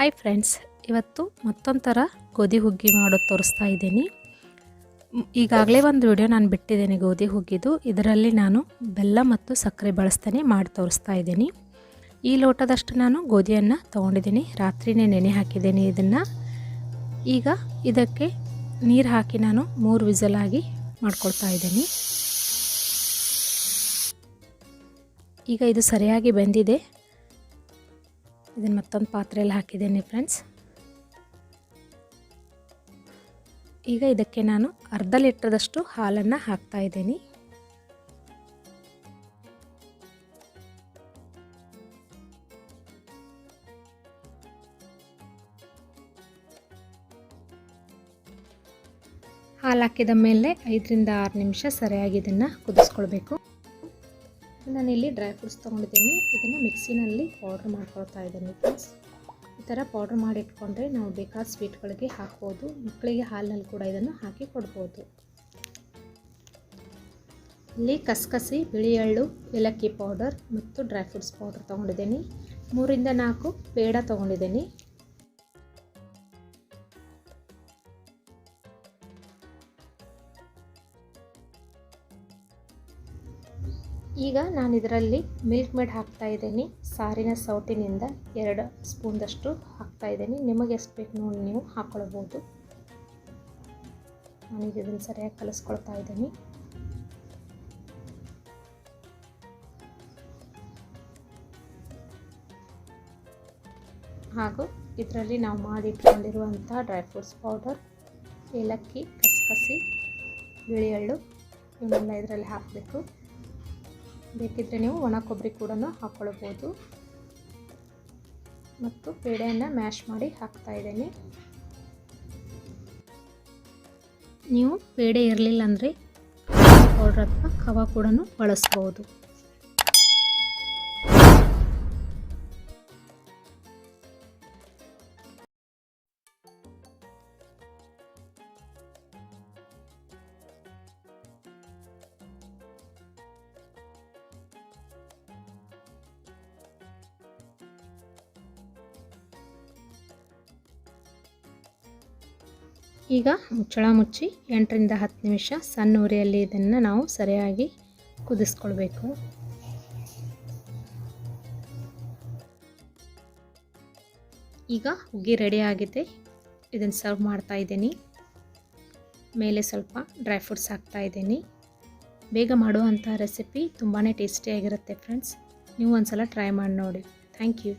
Hi friends ಇವತ್ತು ಮತ್ತೊಂದು ಥರ ಗೋಧಿ ಹುಗ್ಗಿ ಮಾಡೋದು ತೋರಿಸ್ತಾ ಇದ್ದೀನಿ. ಈಗಾಗಲೇ ಒಂದು ವಿಡಿಯೋ ನಾನು ಬಿಟ್ಟಿದ್ದೀನಿ ಗೋಧಿ ಹುಗ್ಗಿದು. ಇದರಲ್ಲಿ ನಾನು ಬೆಲ್ಲ ಮತ್ತು ಸಕ್ಕರೆ ಬಳಸ್ತಾನೆ ಮಾಡಿ ತೋರಿಸ್ತಾ ಇದ್ದೀನಿ. ಈ ಲೋಟದಷ್ಟು ನಾನು ಗೋಧಿಯನ್ನು ತೊಗೊಂಡಿದ್ದೀನಿ. ರಾತ್ರಿನೇ ನೆನೆ ಹಾಕಿದ್ದೀನಿ ಇದನ್ನು. ಈಗ ಇದಕ್ಕೆ ನೀರು ಹಾಕಿ ನಾನು ಮೂರು ವಿಸಲಾಗಿ ಮಾಡ್ಕೊಳ್ತಾ ಇದ್ದೀನಿ. ಈಗ ಇದು ಸರಿಯಾಗಿ ಬೆಂದಿದೆ. ಇದನ್ನು ಮತ್ತೊಂದು ಪಾತ್ರೆಯಲ್ಲಿ ಹಾಕಿದ್ದೇನೆ ಫ್ರೆಂಡ್ಸ್ ಈಗ ಇದಕ್ಕೆ ನಾನು ಅರ್ಧ ಲೀಟ್ರದಷ್ಟು ಹಾಲನ್ನು ಹಾಕ್ತಾ ಇದ್ದೀನಿ. ಹಾಲು ಹಾಕಿದ ಮೇಲೆ ಐದರಿಂದ ಆರು ನಿಮಿಷ ಸರಿಯಾಗಿ ಇದನ್ನು ಕುದಿಸ್ಕೊಳ್ಬೇಕು. ನಾನಿಲ್ಲಿ ಡ್ರೈ ಫ್ರೂಟ್ಸ್ ತೊಗೊಂಡಿದ್ದೀನಿ. ಇದನ್ನು ಮಿಕ್ಸಿನಲ್ಲಿ ಪೌಡ್ರ್ ಮಾಡ್ಕೊಳ್ತಾ ಇದ್ದೀನಿ ಫ್ರೆಂಡ್ಸ್ ಈ ಥರ ಪೌಡ್ರ್ ಮಾಡಿ ಇಟ್ಕೊಂಡ್ರೆ ನಾವು ಬೇಕಾದ ಸ್ವೀಟ್ಗಳಿಗೆ ಹಾಕ್ಬೋದು. ಮಕ್ಕಳಿಗೆ ಹಾಲಿನಲ್ಲಿ ಕೂಡ ಇದನ್ನು ಹಾಕಿ ಕೊಡ್ಬೋದು. ಇಲ್ಲಿ ಕಸಕಸಿ ಬಿಳಿ ಎಳ್ಳು ಏಲಕ್ಕಿ ಪೌಡರ್ ಮತ್ತು ಡ್ರೈ ಫ್ರೂಟ್ಸ್ ಪೌಡರ್ ತೊಗೊಂಡಿದ್ದೀನಿ. ಮೂರಿಂದ ನಾಲ್ಕು ಪೇಡ ತೊಗೊಂಡಿದ್ದೀನಿ. ಈಗ ನಾನು ಇದರಲ್ಲಿ ಮಿಲ್ಕ್ ಮೇಡ್ ಹಾಕ್ತಾ ಇದ್ದೀನಿ. ಸಾರಿನ ಸೌಟಿನಿಂದ ಎರಡು ಸ್ಪೂನ್ದಷ್ಟು ಹಾಕ್ತಾ ಇದ್ದೀನಿ. ನಿಮಗೆ ಎಷ್ಟು ಬೇಕು ನೋಡಿ ನೀವು ಹಾಕ್ಕೊಳ್ಬೋದು ನಾನೀಗ ಇದನ್ನು ಸರಿಯಾಗಿ ಕಲಿಸ್ಕೊಳ್ತಾ ಇದ್ದೀನಿ. ಹಾಗೂ ಇದರಲ್ಲಿ ನಾವು ಮಾಡಿಟ್ಕೊಂಡಿರುವಂಥ ಡ್ರೈ ಫ್ರೂಟ್ಸ್ ಪೌಡರ್, ಏಲಕ್ಕಿ, ಕಸಕಸಿ, ಬಿಳಿ ಎಳ್ಳು ಇವನ್ನೆಲ್ಲ ಇದರಲ್ಲಿ ಹಾಕಬೇಕು. ಬೇಕಿದ್ದರೆ ನೀವು ಒಣ ಕೊಬ್ಬರಿ ಕೂಡ ಹಾಕ್ಕೊಳ್ಬೋದು. ಮತ್ತು ಪೇಡೆಯನ್ನು ಮ್ಯಾಶ್ ಮಾಡಿ ಹಾಕ್ತಾ ಇದ್ದೀನಿ. ನೀವು ಪೇಡೆ ಇರಲಿಲ್ಲ ಅಂದರೆ ಪೌಡ್ರ್ ಅಥವಾ ಕವ ಕೂಡ ಬಳಸ್ಬೋದು. ಈಗ ಮುಚ್ಚಳ ಮುಚ್ಚಿ ಎಂಟರಿಂದ ಹತ್ತು ನಿಮಿಷ ಸಣ್ಣ ಉರಿಯಲ್ಲಿ ಇದನ್ನು ನಾವು ಸರಿಯಾಗಿ ಕುದಿಸ್ಕೊಳ್ಬೇಕು. ಈಗ ಹುಗ್ಗಿ ರೆಡಿ ಆಗಿದೆ. ಇದನ್ನು ಸರ್ವ್ ಮಾಡ್ತಾ ಇದ್ದೀನಿ. ಮೇಲೆ ಸ್ವಲ್ಪ ಡ್ರೈ ಫ್ರೂಟ್ಸ್ ಹಾಕ್ತಾ ಇದ್ದೀನಿ. ಬೇಗ ಮಾಡುವಂಥ ರೆಸಿಪಿ ತುಂಬಾ ಟೇಸ್ಟಿಯಾಗಿರುತ್ತೆ ಫ್ರೆಂಡ್ಸ್ ನೀವು ಒಂದು ಸಲ ಟ್ರೈ ಮಾಡಿ ನೋಡಿ. Thank you